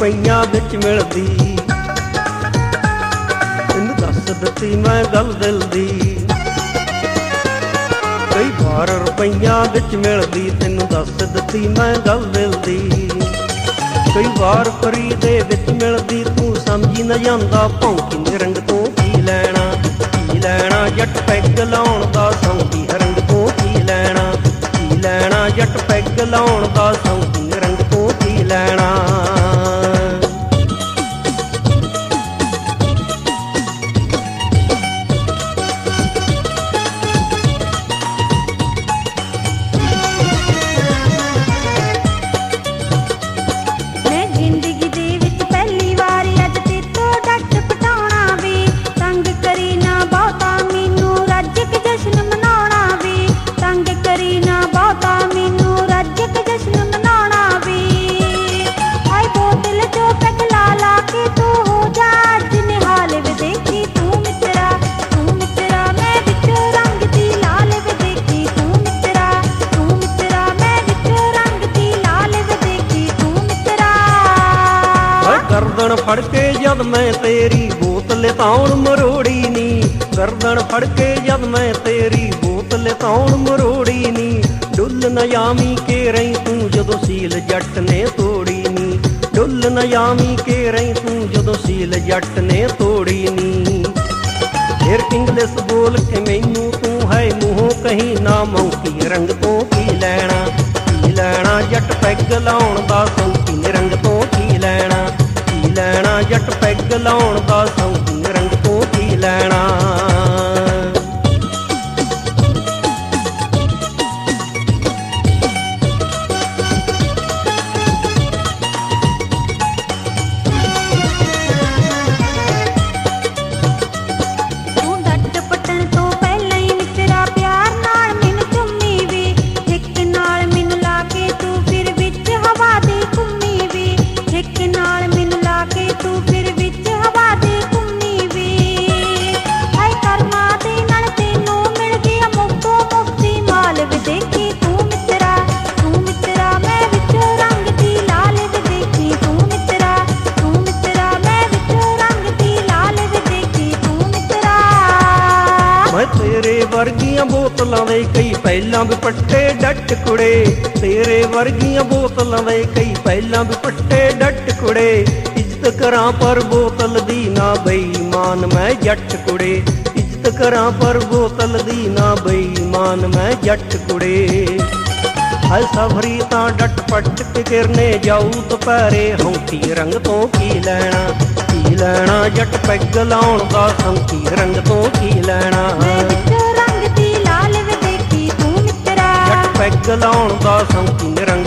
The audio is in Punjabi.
ਰੁਪਈਆਂ ਵਿੱਚ ਮਿਲਦੀ। ਤੈਨੂੰ ਦੱਸ ਦਿੱਤੀ ਮੈਂ ਗੱਲ ਦਿਲ ਦੀ। ਕਈ ਵਾਰ ਰੁਪਈਆ ਵਿੱਚ ਮਿਲਦੀ, ਤੈਨੂੰ ਦੱਸ ਦਿੱਤੀ ਮੈਂ ਗੱਲ ਦਿਲ ਦੀ। ਕਈ ਵਾਰ ਫਰੀ ਦੇ ਵਿੱਚ ਮਿਲਦੀ, ਤੂੰ ਸਮਝੀ ਨਾ ਜਾਂਦਾ ਭੌਂਕੀ ਦੇ ਰੰਗ ਤੋਂ ਕੀ ਲੈਣਾ ਕੀ ਲੈਣਾ, ਜੱਟ ਪੈਗ ਲਾਉਣ ਦਾ ਸੌਂਕੀ ਰੰਗ ਤੋਂ ਕੀ ਲੈਣਾ ਕੀ ਲੈਣਾ, ਜੱਟ ਪੈਗ ਲਾਉਣ ਗਰਦਨ ਫੜ ਕੇ ਜਦ ਮੈਂ ਤੇਰੀ ਬੋਤਲ ਤਾਉਣ ਮਰੋੜੀ ਨੀ। ਗਰਦਨ ਫੜ ਕੇ ਜਦ ਮੈਂ ਤੇਰੀ ਬੋਤਲ ਤਾਉਣ ਮਰੋੜੀ ਨੀ। ਡੁੱਲ ਨਾ ਜਾਵੀਂ ਕੇ ਰਹੀ ਤੂੰ ਜਦੋਂ ਸੀਲ ਜੱਟ ਨੇ ਤੋੜੀ ਨੀ। ਡੁੱਲ ਨਾ ਜਾਵੀਂ ਕੇ ਰਹੀ ਤੂੰ ਜਦੋਂ ਸੀਲ ਜੱਟ ਨੇ ਤੋੜੀ ਨੀ। ਫਿਰ ਇੰਗਲਿਸ਼ ਬੋਲ ਕੇ ਮੈਨੂੰ ਤੂੰ ਹੈ ਮੂੰਹੋਂ ਕਹੀਂ ਨਾ ਮੌਕੀ ਰੰਗ ਤੋਂ ਕੀ ਲੈਣਾ? ਕੀ ਲੈਣਾ? ਜੱਟ ਪੈਗ ਲਾਉਣ ਦਾ ਸੌਂਕੀ ਰੰਗ ਤੋਂ ਕੀ ਲੈਣਾ? ਲੈਣਾ ਜੱਟ ਪੈਗ ਲਾਉਣ ਦਾ ਸੌਂਕੀ ਰੰਗ ਤੋਂ ਕੀ ਲੈਣਾ। ਵਰਗੀਆਂ ਬੋਤਲਾਂ ਦੇ ਕਈ ਪਹਿਲਾਂ ਵੀ ਪੱਟੇ ਡੱਟ ਕੁੜੇ। ਤੇਰੇ ਵਰਗੀਆਂ ਬੋਤਲਾਂ ਦੇ ਕਈ ਪਹਿਲਾਂ ਵੀ ਪੱਟੇ ਡੱਟ ਕੁੜੇ। ਇੱਜ਼ਤ ਕਰਾਂ ਪਰ ਬੋਤਲ ਦੀ ਨਾ ਬੇਈਮਾਨ ਮੈਂ ਜੱਟ ਕੁੜੇ। ਇੱਜ਼ਤ ਕਰਾਂ ਪਰ ਬੋਤਲ ਦੀ ਨਾ ਬੇਈਮਾਨ ਮੈਂ ਜੱਟ ਕੁੜੇ। ਹਾਏ ਸਫਰੀ ਤਾਂ ਡੱਟ ਪੱਟ ਕੇ ਗਿਰਨੇ ਜਾਊ ਦੁਪਹਿਰੇ। ਹੌਂਕੀ ਰੰਗ ਤੋਂ ਕੀ ਲੈਣਾ? ਕੀ ਲੈਣਾ? ਜੱਟ ਪੈਗ ਲਾਉਣ ਦਾ ਸੰਕੀ ਰੰਗ ਤੋਂ ਕੀ ਲੈਣਾ? ਪੈਗ ਲਾਉਣ ਦਾ ਸੰਕੀ ਰੰਗ